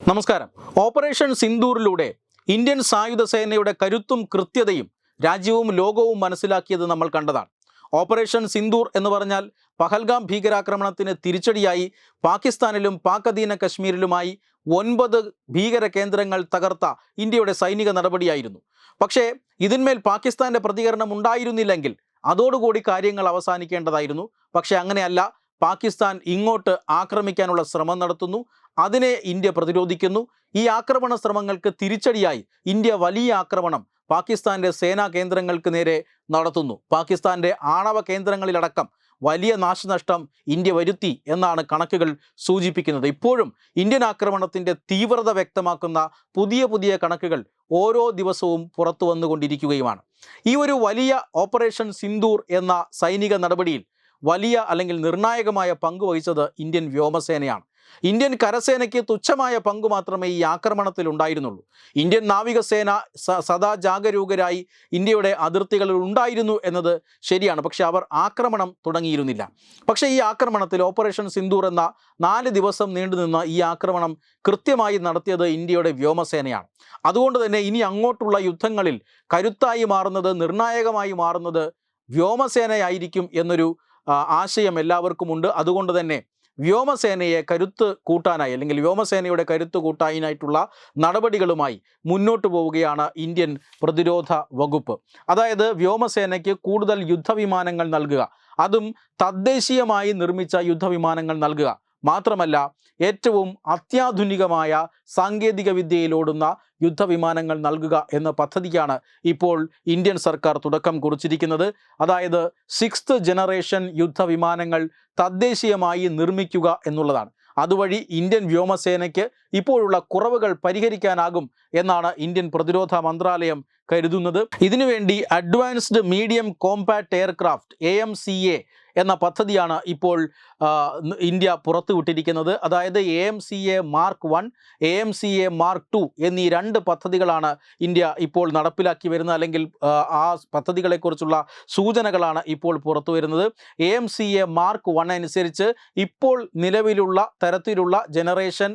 നമസ്കാരം. Operation സിന്ദൂറിലൂടെ Indian സായുധ സേനയുടെ കരുത്തും കൃത്യതയും രാജ്യവും ലോകവും മനസ്സിലാക്കിയത് നമ്മൾ കണ്ടതാണ്. ഓപ്പറേഷൻ സിന്ദൂർ എന്ന് പറഞ്ഞാൽ പഹൽഗാം ഭീകരാക്രമണത്തിന് തിരിച്ചടിയായി പാകിസ്ഥാനിലും പാക് അധീന കശ്മീരിലുമായി ഒൻപത് ഭീകര കേന്ദ്രങ്ങൾ തകർത്ത ഇന്ത്യയുടെ സൈനിക നടപടിയായിരുന്നു. പക്ഷേ ഇതിന്മേൽ പാകിസ്ഥാന്റെ പ്രതികരണം ഉണ്ടായിരുന്നില്ലെങ്കിൽ അതോടുകൂടി കാര്യങ്ങൾ അവസാനിക്കേണ്ടതായിരുന്നു. പക്ഷേ അങ്ങനെയല്ല. പാകിസ്ഥാൻ ഇങ്ങോട്ട് ആക്രമിക്കാനുള്ള ശ്രമം നടത്തുന്നു. അതിനെ ഇന്ത്യ പ്രതിരോധിക്കുന്നു. ഈ ആക്രമണ ശ്രമങ്ങൾക്ക് തിരിച്ചടിയായി ഇന്ത്യ വലിയ ആക്രമണം പാകിസ്ഥാന്റെ സേനാ കേന്ദ്രങ്ങൾക്ക് നേരെ നടത്തുന്നു. പാകിസ്ഥാന്റെ ആണവ കേന്ദ്രങ്ങളിലടക്കം വലിയ നാശനഷ്ടം ഇന്ത്യ വരുത്തി എന്നാണ് കണക്കുകൾ സൂചിപ്പിക്കുന്നത്. ഇപ്പോഴും ഇന്ത്യൻ ആക്രമണത്തിന്റെ തീവ്രത വ്യക്തമാക്കുന്ന പുതിയ പുതിയ കണക്കുകൾ ഓരോ ദിവസവും പുറത്തു വന്നുകൊണ്ടിരിക്കുകയുമാണ്. ഈ ഒരു വലിയ ഓപ്പറേഷൻ സിന്ദൂർ എന്ന സൈനിക നടപടിയിൽ വലിയ അല്ലെങ്കിൽ നിർണായകമായ പങ്കുവഹിച്ചത് ഇന്ത്യൻ വ്യോമസേനയാണ്. ഇന്ത്യൻ കരസേനയ്ക്ക് തുച്ഛമായ പങ്ക് മാത്രമേ ഈ ആക്രമണത്തിൽ ഉണ്ടായിരുന്നുള്ളൂ. ഇന്ത്യൻ നാവികസേന സദാ ജാഗരൂകരായി ഇന്ത്യയുടെ അതിർത്തികളിൽ ഉണ്ടായിരുന്നു എന്നത് ശരിയാണ്. പക്ഷെ അവർ ആക്രമണം തുടങ്ങിയിരുന്നില്ല. പക്ഷേ ഈ ആക്രമണത്തിൽ ഓപ്പറേഷൻ സിന്ദൂർ എന്ന നാല് ദിവസം നീണ്ടുനിന്ന ഈ ആക്രമണം കൃത്യമായി നടത്തിയത് ഇന്ത്യയുടെ വ്യോമസേനയാണ്. അതുകൊണ്ട് തന്നെ ഇനി അങ്ങോട്ടുള്ള യുദ്ധങ്ങളിൽ കരുത്തായി മാറുന്നത് നിർണായകമായി മാറുന്നത് വ്യോമസേനയായിരിക്കും എന്നൊരു ആശയം എല്ലാവർക്കുമുണ്ട്. അതുകൊണ്ട് തന്നെ വ്യോമസേനയെ കരുത്ത് കൂട്ടാനായി അല്ലെങ്കിൽ വ്യോമസേനയുടെ കരുത്ത് കൂട്ടാനായിട്ടുള്ള നടപടികളുമായി മുന്നോട്ട് പോവുകയാണ് ഇന്ത്യൻ പ്രതിരോധ വകുപ്പ്. അതായത് വ്യോമസേനയ്ക്ക് കൂടുതൽ യുദ്ധവിമാനങ്ങൾ നൽകുക. അതും തദ്ദേശീയമായി നിർമ്മിച്ച യുദ്ധവിമാനങ്ങൾ നൽകുക. മാത്രമല്ല ഏറ്റവും അത്യാധുനികമായ സാങ്കേതിക വിദ്യയിലോടുന്ന യുദ്ധവിമാനങ്ങൾ നൽകുക എന്ന പദ്ധതിക്കാണ് ഇപ്പോൾ ഇന്ത്യൻ സർക്കാർ തുടക്കം കുറിച്ചിരിക്കുന്നത്. അതായത് സിക്സ്ത് ജനറേഷൻ യുദ്ധവിമാനങ്ങൾ തദ്ദേശീയമായി നിർമ്മിക്കുക എന്നുള്ളതാണ്. അതുവഴി ഇന്ത്യൻ വ്യോമസേനയ്ക്ക് ഇപ്പോഴുള്ള കുറവുകൾ പരിഹരിക്കാനാകും എന്നാണ് ഇന്ത്യൻ പ്രതിരോധ മന്ത്രാലയം കരുതുന്നത്. ഇതിനുവേണ്ടി advanced medium compact aircraft A എന്ന പദ്ധതിയാണ് ഇപ്പോൾ ഇന്ത്യ പുറത്തു ഇന്ത്യ പുറത്തുവിട്ടിരിക്കുന്നത് അതായത് A M C A mark one A M C A mark two എന്നീ രണ്ട് പദ്ധതികളാണ് ഇന്ത്യ ഇപ്പോൾ നടപ്പിലാക്കി വരുന്നത് അല്ലെങ്കിൽ ആ, പദ്ധതികളെക്കുറിച്ചുള്ള സൂചനകളാണ് ഇപ്പോൾ പുറത്തു വരുന്നത്. A M C A mark one അനുസരിച്ച് ഇപ്പോൾ നിലവിലുള്ള തരത്തിലുള്ള ജനറേഷൻ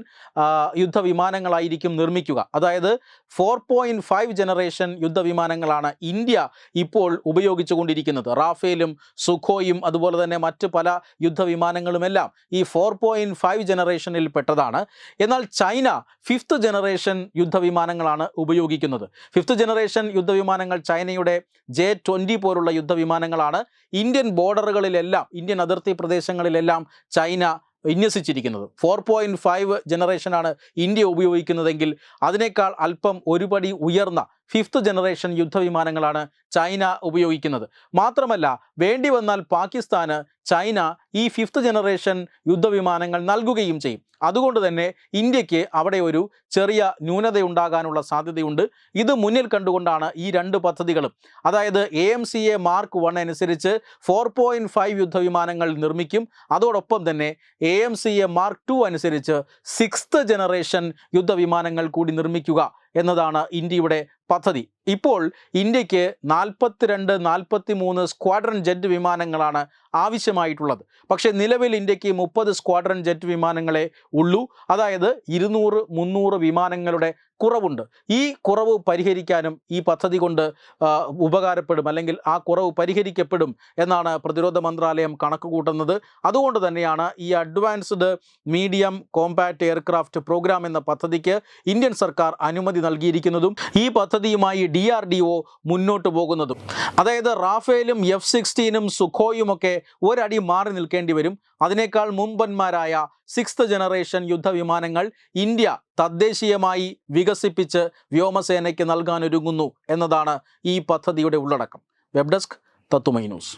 യുദ്ധവിമാനങ്ങളായിരിക്കും നിർമ്മിക്കുക. അതായത് ഫോർ പോയിന്റ് ഫൈവ് ജനറേഷൻ യുദ്ധവിമാനങ്ങളാണ് ഇന്ത്യ ഇപ്പോൾ ഉപയോഗിച്ചുകൊണ്ടിരിക്കുന്നത്. റാഫേലും സുഖോയും അതുപോലെ തന്നെ മറ്റ് പല യുദ്ധവിമാനങ്ങളുമെല്ലാം ഈ ഫോർ പോയിന്റ് ഫൈവ് ജനറേഷനിൽ പെട്ടതാണ്. എന്നാൽ ചൈന ഫിഫ്ത്ത് ജനറേഷൻ യുദ്ധവിമാനങ്ങളാണ് ഉപയോഗിക്കുന്നത്. ഫിഫ്ത്ത് ജനറേഷൻ യുദ്ധവിമാനങ്ങൾ ചൈനയുടെ ജെ ട്വന്റി പോലുള്ള യുദ്ധവിമാനങ്ങളാണ് ഇന്ത്യൻ ബോർഡറുകളിലെല്ലാം ഇന്ത്യൻ അതിർത്തി പ്രദേശങ്ങളിലെല്ലാം ചൈന വിന്യസിച്ചിരിക്കുന്നത്. ഫോർ പോയിന്റ് ഫൈവ് ജനറേഷനാണ് ഇന്ത്യ ഉപയോഗിക്കുന്നതെങ്കിൽ അതിനേക്കാൾ അല്പം ഒരുപടി ഉയർന്ന ഫിഫ്ത്ത് ജനറേഷൻ യുദ്ധവിമാനങ്ങളാണ് ചൈന ഉപയോഗിക്കുന്നത്. മാത്രമല്ല വേണ്ടി വന്നാൽ പാകിസ്ഥാന് ചൈന ഈ ഫിഫ്ത്ത് ജനറേഷൻ യുദ്ധവിമാനങ്ങൾ നൽകുകയും ചെയ്യും. അതുകൊണ്ട് തന്നെ ഇന്ത്യയ്ക്ക് അവിടെ ഒരു ചെറിയ ന്യൂനതയുണ്ടാകാനുള്ള സാധ്യതയുണ്ട്. ഇത് മുന്നിൽ കണ്ടുകൊണ്ടാണ് ഈ രണ്ട് പദ്ധതികളും. അതായത് A M C A mark one അനുസരിച്ച് ഫോർ പോയിന്റ് ഫൈവ് യുദ്ധവിമാനങ്ങൾ നിർമ്മിക്കും. അതോടൊപ്പം തന്നെ A M C A mark two അനുസരിച്ച് സിക്സ്ത് ജനറേഷൻ യുദ്ധവിമാനങ്ങൾ കൂടി നിർമ്മിക്കുക. എന്നതാണ് ഇന്ത്യയുടെ പദ്ധതി. ഇപ്പോൾ ഇന്ത്യയ്ക്ക് നാൽപ്പത്തിരണ്ട് നാൽപ്പത്തി മൂന്ന് സ്ക്വാഡ്രൺ ജെറ്റ് വിമാനങ്ങളാണ് ആവശ്യമായിട്ടുള്ളത്. പക്ഷേ നിലവിൽ ഇന്ത്യയ്ക്ക് മുപ്പത് സ്ക്വാഡ്രൺ ജെറ്റ് വിമാനങ്ങളെ ഉള്ളൂ. അതായത് ഇരുന്നൂറ് മുന്നൂറ് വിമാനങ്ങളുടെ കുറവുണ്ട്. ഈ കുറവ് പരിഹരിക്കാനും ഈ പദ്ധതി കൊണ്ട് ഉപകാരപ്പെടും അല്ലെങ്കിൽ ആ കുറവ് പരിഹരിക്കപ്പെടും എന്നാണ് പ്രതിരോധ മന്ത്രാലയം കണക്ക് കൂട്ടുന്നത് അതുകൊണ്ട് തന്നെയാണ് ഈ advanced medium compact aircraft programme എന്ന പദ്ധതിക്ക് ഇന്ത്യൻ സർക്കാർ അനുമതി നൽകിയിരിക്കുന്നതും ഈ പദ്ധതിയുമായി ഡി മുന്നോട്ട് പോകുന്നതും. അതായത് റാഫേലും എഫ് സിക്സ്റ്റീനും സുഖോയും ഒക്കെ ഒരടി മാറി നിൽക്കേണ്ടി വരും. അതിനേക്കാൾ മുമ്പന്മാരായ സിക്സ്ത് ജനറേഷൻ യുദ്ധവിമാനങ്ങൾ ഇന്ത്യ തദ്ദേശീയമായി വികസിപ്പിച്ച് വ്യോമസേനയ്ക്ക് നൽകാനൊരുങ്ങുന്നു എന്നതാണ് ഈ പദ്ധതിയുടെ ഉള്ളടക്കം. വെബ് ഡെസ്ക് തത്തുമൈ ന്യൂസ്